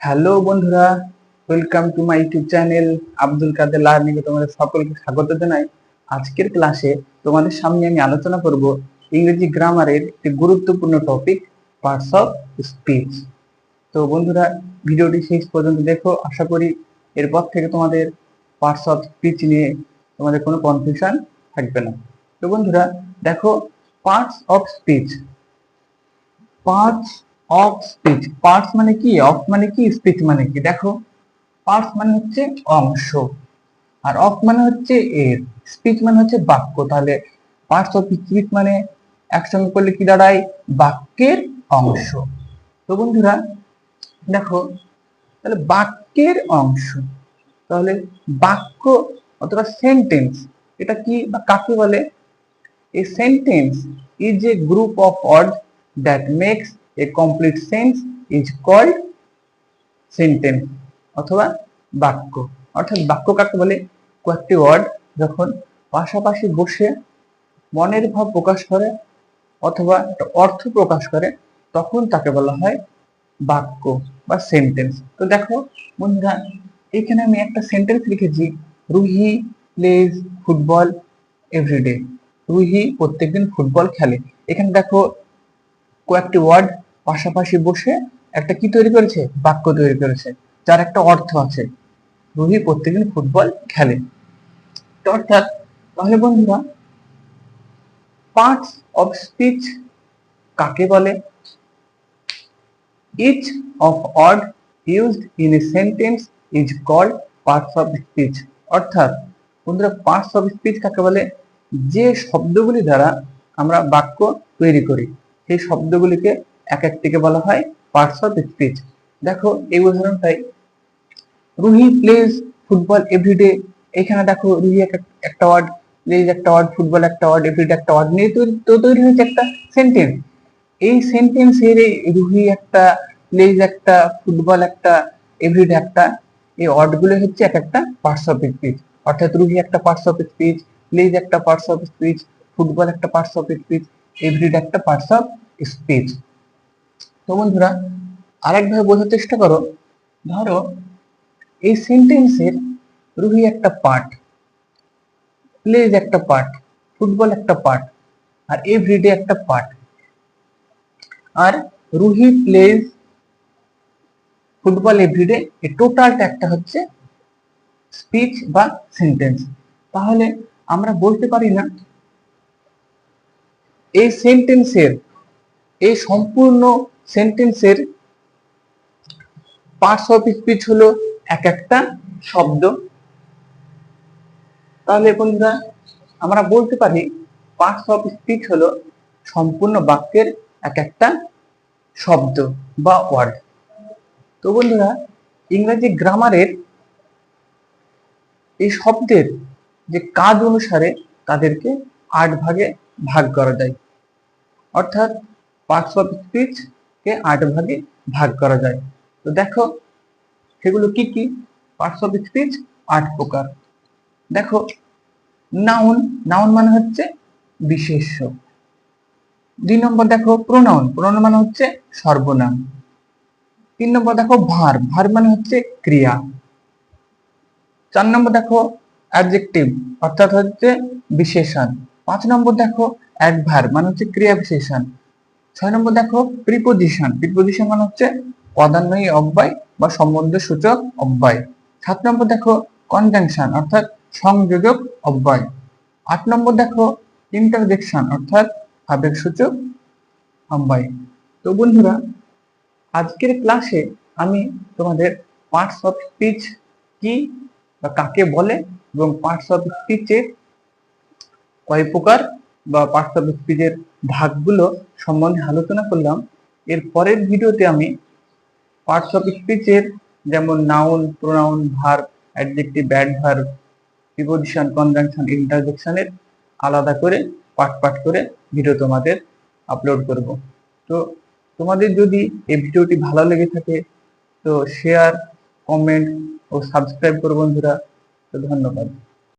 Hello বন্ধুরা welcome to my YouTube channel Abdul Kader learning এ তোমাদের সকলকে স্বাগত জানাই। আজকের ক্লাসে তোমাদের সামনে আমি আলোচনা করব ইংরেজি গ্রামারের একটি গুরুত্বপূর্ণ টপিক পার্টস অফ স্পিচ তো বন্ধুরা, ভিডিওটি শেষ পর্যন্ত দেখো, আশা করি এরপর থেকে তোমাদের পার্টস অফ স্পিচ নিয়ে তোমাদের কোনো কনফিউশন থাকবে না। তো বন্ধুরা, দেখো parts of speech parts of speech parts মানে কি? অফ মানে কি? স্পিচ মানে কি? দেখো। পার্টস মানে হচ্ছে অংশ। আর অফ মানে হচ্ছে এর। স্পিচ মানে হচ্ছে বাক্য। তাহলে পার্টস অফ স্পিচ মানে একসঙ্গে করলে কি দাঁড়ায়? বাক্যের অংশ। তো বন্ধুরা, দেখো, তাহলে বাক্যের অংশ। তাহলে বাক্য অথবা সেন্টেন্স এটা কি বা কাকে বলে? A sentence is a group of words that makes a complete sense is called sentence অথবা বাক্য। অর্থাৎ বাক্য কাকে বলে? কয়েকটি ওয়ার্ড যখন পাশাপাশি বসে মনের ভাব প্রকাশ করে অথবা অর্থ প্রকাশ করে, তখন তাকে বলা হয় বাক্য বা সেন্টেন্স তো দেখো, বন্ধুরা, এখানে আমি একটা সেন্টেন্স লিখেছি, Ruhi plays football everyday Ruhi প্রত্যেকদিন ফুটবল খেলে। এখানে দেখো, কয়েকটি ওয়ার্ড পাশাপাশি বসে একটা কি তৈরি করেছে? বাক্য তৈরি করেছে, যার একটা অর্থ আছে। রুহি প্রত্যেকদিন ফুটবল খেলে। অর্থাৎ, তাহলে বন্ধুরা পার্টস অফ স্পিচ কাকে বলে? Each of word used in a sentence is called parts of speech অর্থাৎ, বন্ধুরা পার্টস অফ স্পিচ কাকে বলে? যে শব্দগুলি দ্বারা আমরা বাক্য তৈরি করি, সেই শব্দগুলিকে এক একটিকে বলা হয় পার্টস অফ স্পিচ দেখো, এই উদাহরণটাই। রুহি প্লেজ ফুটবল এভরিডে এখানে দেখো, রুহি এক- একটা ওয়ার্ড প্লেজ একটা ওয়ার্ড ফুটবল একটা ওয়ার্ড এভরিডে একটা ওয়ার্ড নিয়ে তো তৈরি হয়েছে একটা সেন্টেন্স এই সেন্টেন্সের রুহি একটা প্লেজ একটা ফুটবল একটা এভরিডে একটা, এই ওয়ার্ডগুলো হচ্ছে এক একটা পার্টস অফ স্পিচ অর্থাৎ রুহি একটা পার্টস অফ স্পিচ প্লেজ একটা পার্টস অফ স্পিচ ফুটবল একটা পার্টস অফ স্পিচ এভরিডে একটা পার্টস অফ স্পিচ তো বন্ধুরা, আরেকভাবে বোঝার চেষ্টা করো। ধরো, এই সেন্টেন্সের রুহি একটা পার্ট প্লেজ একটা পার্ট ফুটবল একটা পার্ট আর এভরিডে একটা পার্ট আর রুহি প্লেজ ফুটবল এভরিডে এই টোটালটা একটা হচ্ছে স্পিচ বা সেন্টেন্স তাহলে আমরা বলতে পারি না, এই সেন্টেন্সের এই সম্পূর্ণ সেন্টেন্সের পার্টস অফ স্পিচ হলো এক একটা শব্দ। তাহলে বন্ধুরা, আমরা বলতে পারি পার্টস অফ স্পিচ হলো সম্পূর্ণ বাক্যের এক একটা শব্দ বা ওয়ার্ড তো বন্ধুরা, ইংরেজি গ্রামারের এই শব্দের যে কাজ অনুসারে তাদেরকে আট ভাগে ভাগ করা যায়। অর্থাৎ পার্টস অফ স্পিচ কে আট ভাগে ভাগ করা যায়। তো দেখো, সেগুলো কি কি? পার্টস অফ স্পিচ আট প্রকার। দেখো নাউন নাউন মানে হচ্ছে বিশেষ্য। দুই নম্বর দেখো প্রোনাউন প্রোনাউন মানে হচ্ছে সর্বনাম। তিন নম্বর দেখো ভার ভার মানে হচ্ছে ক্রিয়া। চার নম্বর দেখো অ্যাডজেক্টিভ অর্থাৎ হচ্ছে বিশেষণ। পাঁচ নম্বর দেখো অ্যাডভার মানে হচ্ছে ক্রিয়া বিশেষণ ছয় নম্বর দেখো প্রিপোজিশন প্রিপোজিশন মানে হচ্ছে পদান্বয়ী অব্যয় বা সম্বন্ধ সূচক অব্যয়। সাত নম্বর দেখো কনজাংশন অর্থাৎ সংযোজক অব্যয়। আট নম্বর দেখো ইন্টারজেকশন অর্থাৎ আবেগ সূচক অব্যয়। তো বন্ধুরা, আজকের ক্লাসে আমি তোমাদের পার্টস অফ স্পিচ কি বা কাকে বলে এবং পার্টস অফ স্পিচের কয় প্রকার বা পার্টস অফ স্পিচের ভাগগুলো সম্বন্ধে আলোচনা করলাম। এর পরের ভিডিওতে আমি পার্টস অফ স্পিচের যেমন noun pronoun verb adjective adverb preposition conjunction ইন্টারজেকশনের আলাদা করে পার্ট পার্ট করে ভিডিও তোমাদের আপলোড করব। তো তোমাদের যদি এই ভিডিওটি ভালো লেগে থাকে, তো শেয়ার কমেন্ট ও সাবস্ক্রাইব করো বন্ধুরা। তো ধন্যবাদ।